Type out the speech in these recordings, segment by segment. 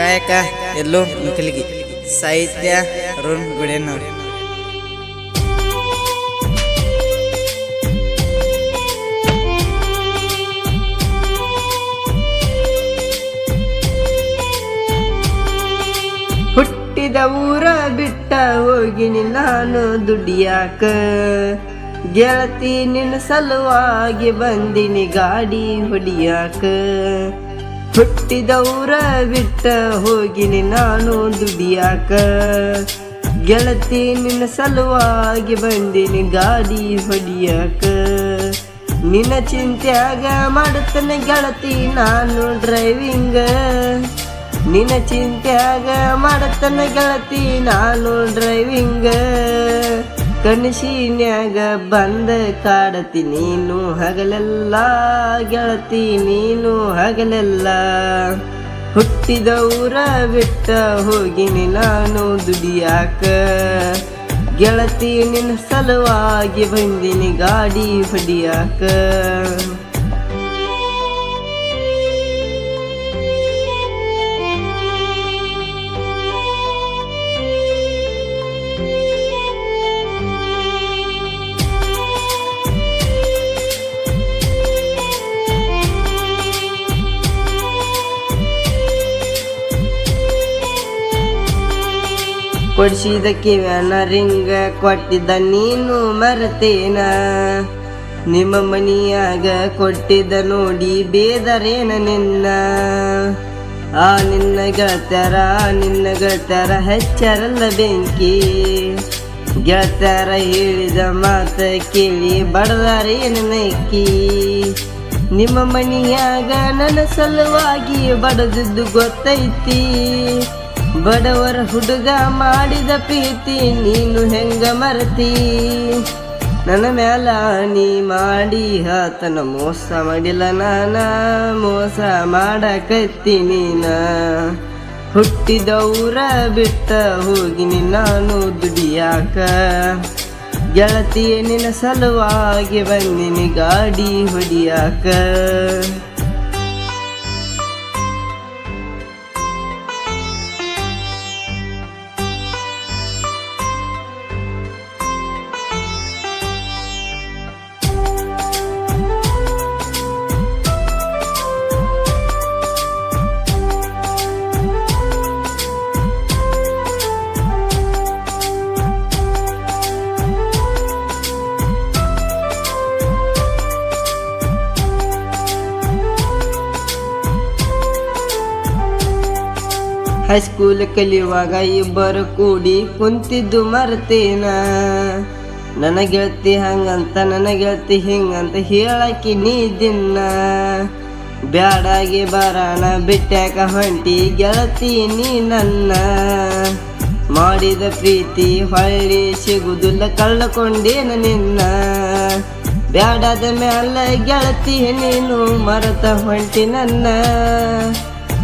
ಗಾಯಕ ಎಲ್ಲೋ ಮುಕಲಿಗಿ ಸಾಹಿತ್ಯ, ಅರುಣ್ ಗುಡೇನವ್ರಿ. ಹುಟ್ಟಿದ ಊರ ಬಿಟ್ಟ ಹೋಗಿನಿ ನಾನು ದುಡಿಯಾಕ. ಗೆಳತಿ ನಿನ್ನ ಸಲುವಾಗಿ ಬಂದಿನಿ ಗಾಡಿ ಹೊಡಿಯಾಕ ಹುಟ್ಟಿದ ಊರ ಬಿಟ್ಟ ಹೋಗಿನಿ ನಾನು ದುಡಿಯಾಕ. ಗೆಳತಿ ನಿನ್ನ ಸಲುವಾಗಿ ಬಂದಿನಿ ಗಾಡಿ ಹೊಡಿಯಾಕ. ನಿನ್ನ ಚಿಂತ್ಯಾಗ ಮಾಡುತ್ತೇನೆ ಗೆಳತಿ ನಾನು ಡ್ರೈವಿಂಗ್ ನಿನ್ನ ಚಿಂತ್ಯಾಗ ಮಾಡುತ್ತೇನೆ ಗೆಳತಿ ನಾನು ಡ್ರೈವಿಂಗ್ ಕನಸಿನ್ಯಾಗ ಬಂದ ಕಾಡತಿ ನೀನು ಹಗಲೆಲ್ಲ, ಗೆಳತಿ ನೀನು ಹಗಲೆಲ್ಲ. ಹುಟ್ಟಿದ ಊರ ಬಿಟ್ಟ ಹೋಗಿನಿ ನಾನು ದುಡಿಯಾಕ. ಗೆಳತಿ ನಿನ್ನ ಸಲುವಾಗಿ ಬಂದಿನಿ ಗಾಡಿ ಹೊಡಿಯಾಕ. ಕೊಡಿಸಿದ ಕಿವನ ರಿಂಗ ಕೊಟ್ಟಿದ್ದ ನೀನು ಮರತೇನ? ನಿಮ್ಮ ಮನಿಯಾಗ ಕೊಟ್ಟಿದ್ದ ನೋಡಿ ಬೇದರೇನ ನಿನ್ನ? ಆ ನಿನ್ನ ಗೆಳತ್ಯಾರ ನಿನ್ನ ಗೆಳತ್ಯಾರ ಹೆಚ್ಚರಲ್ಲ ಬೆಂಕಿ. ಗೆಳತ್ಯಾರ ಹೇಳಿದ ಮಾತ ಕೇಳಿ ಬಡದಾರೇನ ನೈಕಿ ನಿಮ್ಮ ಮನಿಯಾಗ ನನ್ನ ಸಲುವಾಗಿ ಬಡದಿದ್ದು ಗೊತ್ತೈತಿ. ಬಡವರ ಹುಡುಗ ಮಾಡಿದ ಪ್ರೀತಿ, ನೀನು ಹೆಂಗ ಮರತಿ? ನನ್ನ ಮ್ಯಾಲ ನೀ ಮಾಡಿ ಆತನ ಮೋಸ ಮಾಡಿಲ್ಲ ನಾನ, ಮೋಸ ಮಾಡಕತ್ತಿ ನೀನ. ಹುಟ್ಟಿದ ಊರ ಬಿಟ್ಟ ಹೋಗಿನಿ ನಾನು ದುಡಿಯಾಕ. ಗೆಳತಿಯ, ನಿನ್ನ ಸಲುವಾಗಿ ಬಂದಿನಿ ಗಾಡಿ ಹೊಡಿಯಾಕ. ಹೈಸ್ಕೂಲ್ ಕಲಿಯುವಾಗ ಇಬ್ಬರು ಕೂಡಿ ಕುಂತಿದ್ದು ಮರ್ತೇನ? ನನ್ನ ಗೆಳತಿ ಹಂಗಂತ ನನ್ನ ಗೆಳತಿ ಹಿಂಗಂತ ಹೇಳಕ್ಕೆ ನೀ ದಿನ್ನ? ಬ್ಯಾಡಾಗಿ ಬರೋಣ ಬಿಟ್ಟಾಕ ಹೊಂಟಿ ಗೆಳತಿ ನೀ ನನ್ನ? ಮಾಡಿದ ಪ್ರೀತಿ ಹೊಳ್ಳಿ ಸಿಗುದಿಲ್ಲ ಕಳ್ಳಕೊಂಡೇನ ನಿನ್ನ? ಬ್ಯಾಡಾದ ಮ್ಯಾಲ ಗೆಳತಿ ನೀನು, ಮರತ ಹೊಂಟಿ ನನ್ನ?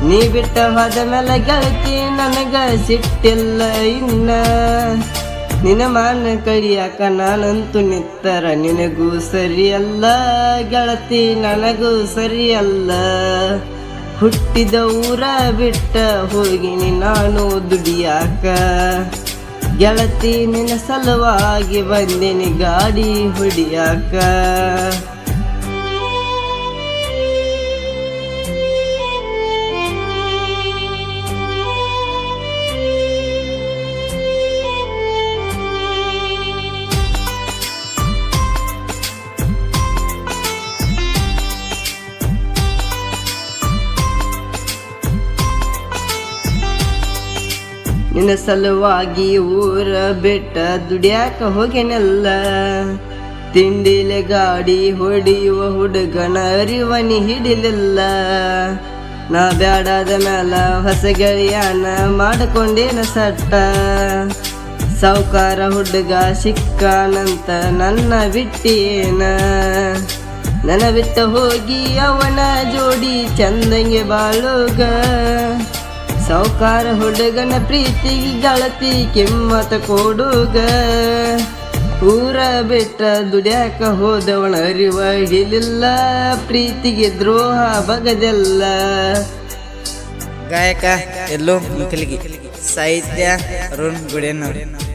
ನೀ ಬಿಟ್ಟ ಹೋದ ಮೇಲೆ ಗೆಳತಿ ನನಗ ಸಿಟ್ಟಿಲ್ಲ ಇನ್ನ. ನಿನ್ನ ಮಾನ ಕಡಿಯಾಕ ನಾನಂತೂ ನಿತ್ತರ, ನಿನಗೂ ಸರಿಯಲ್ಲ. ಗೆಳತಿ, ನನಗೂ ಸರಿಯಲ್ಲ. ಹುಟ್ಟಿದ ಊರ ಬಿಟ್ಟ ಹೋಗಿನಿ ನಾನು ದುಡಿಯಾಕ. ಗೆಳತಿ, ನಿನ್ನ ಸಲುವಾಗಿ ಬಂದಿನಿ ಗಾಡಿ ಹೊಡಿಯಾಕ. ನಿನ್ನ ಸಲುವಾಗಿ ಊರ ಬೆಟ್ಟ ದುಡಿಯಾಕ ಹೋಗೇನೆಲ್ಲ ತಿಂಡಿಲೆ ಗಾಡಿ ಹೊಡೆಯುವ ಹುಡುಗನ ಅರಿವನಿ ಹಿಡಿಲಿಲ್ಲ. ನಾ ಬ್ಯಾಡಾದ ಮೇಲ ಹೊಸ ಗೆಳೆಯನ ಮಾಡಿಕೊಂಡೇನ ಸಟ್ಟ? ಸಾವುಕಾರ ಹುಡುಗ ಸಿಕ್ಕಾನಂತ ನನ್ನ ಬಿಟ್ಟೇನ ನನ್ನ ಬಿಟ್ಟ ಹೋಗಿ ಅವನ ಜೋಡಿ ಚಂದಂಗೆ ಬಾಳುಗ? ಸಾವುಕಾರ ಹುಡುಗನ ಪ್ರೀತಿಗೆ ಗಳತಿ ಕಿಮ್ಮತ ಕೊಡುಗ. ಊರ ಬಿಟ್ಟ ದುಡ್ಯಾಕ ಹೋದವಳ ಅರಿವ ಹಿಡಿಲಿಲ್ಲ ಪ್ರೀತಿಗೆ ದ್ರೋಹ ಬಗದೆಲ್ಲ. ಗಾಯಕ ಎಲ್ಲೋ ಸಾಹಿತ್ಯ ಅರುಣ್ ಗುಡೇನವ್ರು.